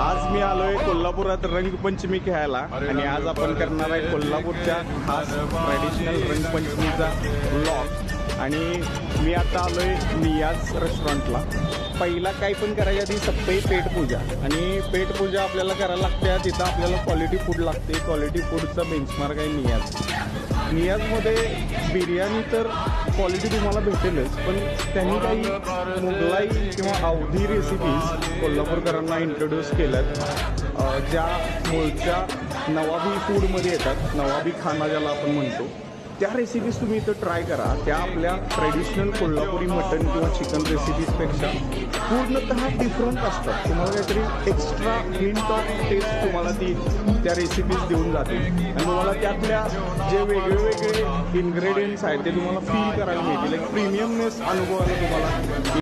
आज मी आलोय कोल्हापुरात रंगपंचमी खेळायला आणि आज आपण करणार आहे कोल्हापूरच्या खास ट्रॅडिशनल रंगपंचमीचा ब्लॉग आणि मी आता आलोय नियाज रेस्टॉरंटला पहिला काही पण करायच्या आधी सप्ताही पेटपूजा आणि पेटपूजा आपल्याला करायला लागते तिथं आपल्याला क्वालिटी फूड लागते. क्वालिटी फूडचा बेंचमार्क आहे नियाज. नियाजमध्ये बिर्याणी तर क्वालिटी तुम्हाला भेटेलच पण त्यांनी काही मुघलाई किंवा अवधी रेसिपीज कोल्हापूरकरांना इंट्रोड्यूस केल्यात ज्या मूळच्या नवाबी फूडमध्ये येतात नवाबी खाना ज्याला आपण म्हणतो त्या रेसिपीज तुम्ही इथं ट्राय करा. त्या आपल्या ट्रेडिशनल कोल्हापुरी मटन किंवा चिकन रेसिपीजपेक्षा पूर्णतः डिफरंट असतात. तुम्हाला काहीतरी एक्स्ट्रा हिंट ऑफ टेस्ट तुम्हाला ती त्या रेसिपीज देऊन जातील. आणि तुम्हाला त्यातल्या जे वेगळे वेगळे इन्ग्रेडियंट्स आहेत ते तुम्हाला फील करायला मिळतील. एक प्रीमियमनेस अनुभवायला तुम्हाला